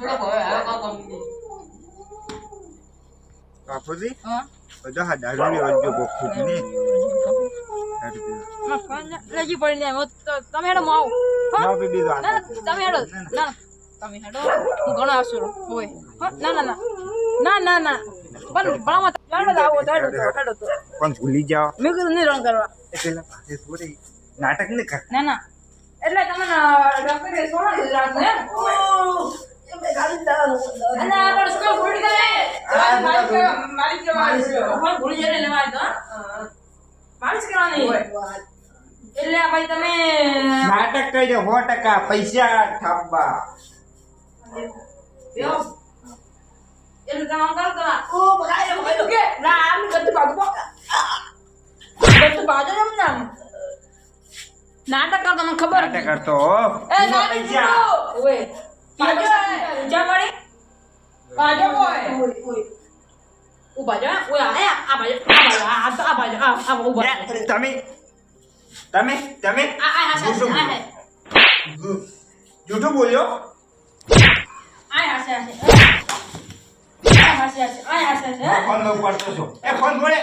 હા હા દારૂની વાંધો બહુ ખૂબ ને દારૂ પીવા. લજી પડી જાય તમે હેડો માવ ના પી બીજો ના ના તમે હેડો ના ના તમે હેડો હું ઘણો આવશો હોય હા ના ના ના ના ના ના પણ ભણાવવા લાડો આવો હેડો હેડો પણ ભૂલી જાઓ મેં કીધું નહીં રંગ કરવા પેલા પાસે થોડી નાટક ને કર ના ના એટલે તમે ડોક્ટરે સોના દીધું રાતનું એમ અને આ પણ સ્કૂલ ભૂલી ગયા માલિક માલિક ભૂલી જઈને લેવા આવ્યો તો માલિશ કરવાની? એટલે આ ભાઈ તમે નાટક કરજો સો ટકા પૈસા ઠાપવા એટલે તમે આમ કરો તમે ઓ બગાડે બગાડે કે ના આમ ગતું ભાગો. ગતું ભાગો એમ ના નાટક કરતો તમને ખબર નાટક કરતો એ નાટક ઓય. પાજો જા મળી. ભાગો ઓય ઓય. આ આ આ બાજુ આ બાજુ આ આ આ બાજુ આ આ ઊભા જા. એ, તમે તમે તમે આ આ હાસે હાસે આ હે જૂ- જૂઠું બોલ્યો આ હાસે હાસે આ હાસે હાસે આ હાસે હાસે આ ફોન નો પડતો છો એ ફોન બોલે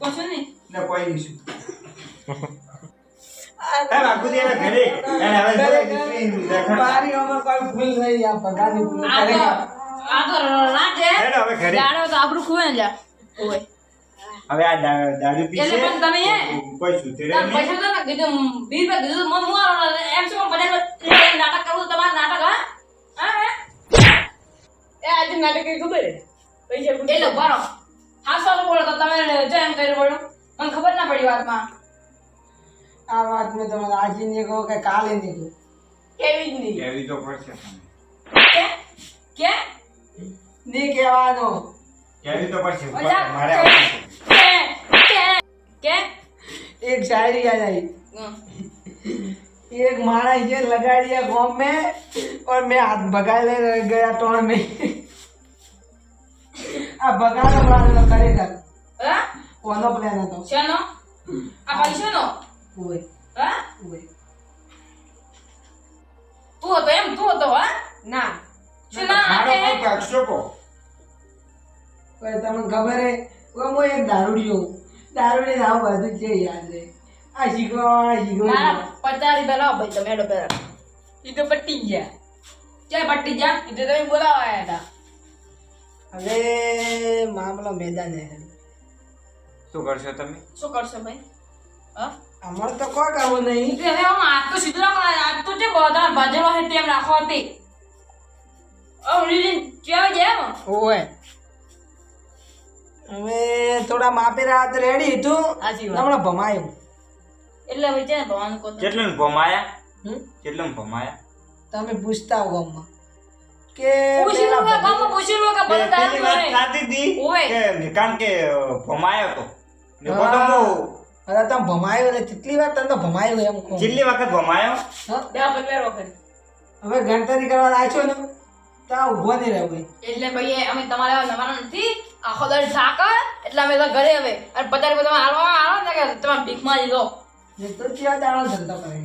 કશું નહીં ને કોઈ નહીં શું એ બાપુજી હવે ઘરે એને હવે જોડે દીકરી દેખાડ. મારી ઉંમર કોઈ ભૂલ નહીં આ ભગાની ભૂલ આ કરે તો આ તો રાતે ઘરે? તો આબરૂ ખુવે ને લ્યા ઓય હવે આ દારૂ પીશે એટલે પણ તમે કોઈ સુધરે નહીં. પૈસા તો કીધું કીધું હું એમ શું પચાસ નાટક કરવું તમારે નાટક હા? હા એ આજે નાટક ખબર પૈસા. એટલે બરો હા સારું બોલો તો તમે જો એમ કર્યું બોલો. મને ખબર ના પડી વાતમાં. આ વાત મેં તમને આજે નહીં કહો કે કાલે નહીં કહું. કેવી જ નહીં. કેવી તો પડશે તમને. કે કે નહીં કહેવાનો એવી તો પડશે ઓજા મારે કે આવવાનું છે. કે કે એક શાયરી યાદ આવી હમ. एक मारा ये लगा दिया गाँव में और मैं हाथ भगा ले गया टोन में આ ભગાડો મારેલો ખરેખર હા કોનો પ્લાન હતો શેનો આ પૈસાનો ઓય હા ઓય તું હતો એમ તું હતો હા ના શું ના મારો આપે? કોઈ કાઢશો કો પણ તમને ખબર હે? હું એક દારૂડિયો. દારૂડી આવું બધું છે યાદ રે. આ શીખવા શીખવા મારા પચાસ રૂપિયા લાવો ભાઈ તમે હેડો પેલા એ તો પટી ગયા ક્યાં પટ્ટી ગયા એ તો તમે બોલાવા આવ્યા હતા. હવે મામલો મેદાન હે શું કરશો તમે? શું કરશો ભાઈ? હા? અમારે તો કોઈ કરવું નહીં. એટલે હું આજ તો સીધું રાખો આજ તો જે બધા ભજનો છે તેમ રાખો હતી ઓ લીલી ક્યાં જાય ઓય. હવે થોડા માપેરા હાથ રેડી હતું હમણાં ભમાયું. એટલે હવે છે ને ભવાનું કહો કેટલું ભમાયા? કેટલું ભમાયા? તમે પૂછતા હો ગામમાં. કે પૂછી લો કે ગામમાં પૂછી લો કે વાત સાચી હતી કે કારણ કે ભમાયો તો. ને બધો અરે તમે ભમાયો એટલે કેટલી વાર તમે ભમાયો એમ કહું. છેલ્લી વખત ભમાયો? હા? બે પંદર વખત. હવે ગણતરી કરવા લાગ્યો ને? તા ઊભો નહીં રહ્યો ભાઈ એટલે ભાઈ અમે તમારા નવાનો નથી. આખો દર સાકર એટલે અમે તો ઘરે હવે. અને પચાસ રૂપિયા તમે હાલો હાલો ને કે તમે ભીખમાં લીધો. તો ત્યાં દાડો ધંધો કરે.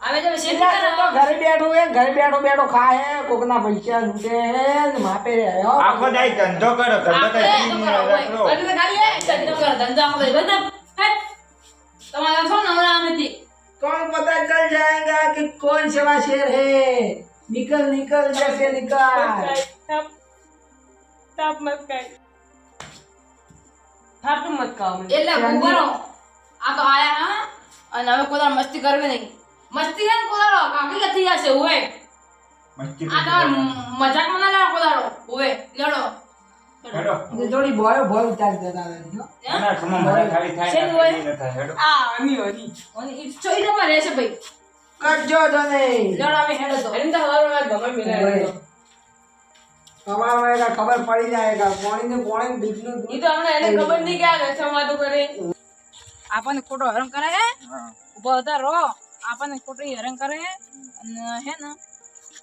અમે તો તો ઘરે બેઠો હે ઘરે બેઠો બેઠો ખાય કોકના પૈસા લૂટે હે ને માપે રહ્યો. આખો દાઈ ધંધો કરો ધંધો તો ધંધો કરો ધંધો આખો બધા તમારા છો નવરા અમે કોણ પતા ચલ જાયેગા કે કોણ સેવા શેર હે? निकल निकल जैसे निकल તાપ તાપ મત કાય થાતું મત કાવ મને એટલે ચાંદી. ઉભો રહો. આ તો આયા હા અને હવે કોઈ દાડો મસ્તી કરવી નહીં મસ્તી કરે ને કોઈ દાડો કાકી કથી જશે ઓય મસ્તી આ તમારે મજાકમાં ના લેવા કોઈ દાડો ઓય લડો હેડો. ये थोड़ी बोलो बोल उतार देता है ના, તમારે મારે ખાલી થાય શેનું ને હોય? ઈ ન થાય. હેડો. આ હની હની અને ઈ ચોઈ તમારે રહેશે ભાઈ કરજો તને ખબર પડી જાય પોણી ને પોણી બીજનું ઈ તો અમને એને ખબર નહીં કે આ ગસમાં તો કરે. આપણને ખોટો હરણ કરે હે? ઊભો હતા રો. આપણને ખોટો હરણ કરે હે? અને હે ને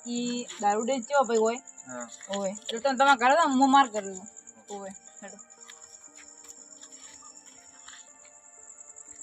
એ દારૂ ડે ચો ભાઈ હોય? ઓય. એટલે તમે ઘરે તો હું માર કરું ઓય હેડો.